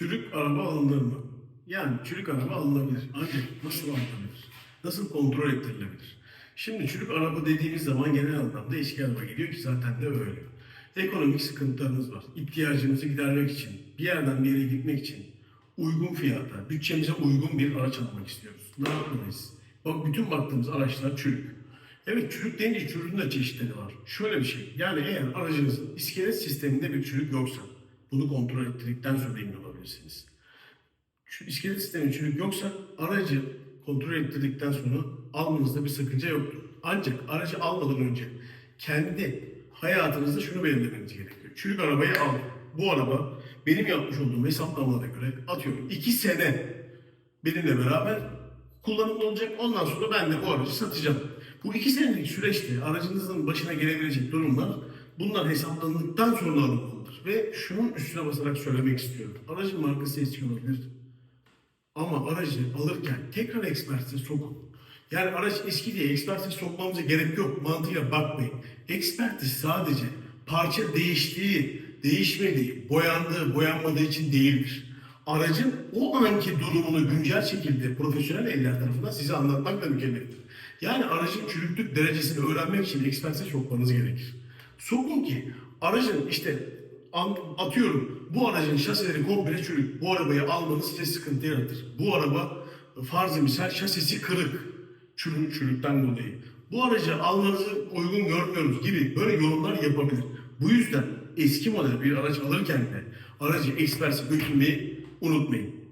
Çürük araba alınır mı? Yani çürük araba alınabilir. Ancak nasıl alınabilir? Nasıl kontrol ettirilebilir? Şimdi çürük araba dediğimiz zaman genel anlamda eski araba geliyor ki zaten de öyle. Ekonomik sıkıntılarınız var. İhtiyacınızı gidermek için, bir yerden bir yere gitmek için uygun fiyata, bütçemize uygun bir araç almak istiyoruz. Ne yapmalıyız? Bak bütün baktığımız araçlar çürük. Evet çürük deyince çürüğün de çeşitleri var. Şöyle bir şey. Yani eğer aracınızın iskelet sisteminde bir çürük yoksa bunu kontrol ettirdikten sonra emin olabilirsiniz. Şu iskelet sistemi çürük yoksa aracı kontrol ettirdikten sonra almanızda bir sakınca yoktur. Ancak aracı almadan önce kendi hayatınızda şunu belirlemeniz gerekiyor. Çürük arabayı al. Bu araba benim yapmış olduğum hesaplamalara göre atıyorum 2 sene benimle beraber kullanımda olacak. Ondan sonra ben de bu aracı satacağım. Bu iki senelik süreçte aracınızın başına gelebilecek durumlar bunlar hesaplandıktan sonra alınmalıdır. Ve şunun üstüne basarak söylemek istiyorum. Aracın markası eski olabilir. Ama aracı alırken tekrar ekspertize sokun. Yani araç eski diye ekspertize sokmamıza gerek yok. Mantığıyla bakmayın. Ekspertiz sadece parça değiştiği, değişmediği, boyandığı, boyanmadığı için değildir. Aracın o anki durumunu güncel şekilde profesyonel eller tarafından size anlatmakla mükelleftir. Yani aracın çürüklük derecesini öğrenmek için ekspertize sokmanız gerekir. Sokun ki aracın işte atıyorum bu aracın şasileri komple çürük. Bu arabayı almanız size sıkıntı yaratır. Bu araba farz misal şasisi kırık. Çürük çürükten dolayı. Bu aracı almanızı uygun görmüyoruz gibi böyle yorumlar yapabilir. Bu yüzden eski model bir araç alırken de aracı ekspertize götürmeyi unutmayın.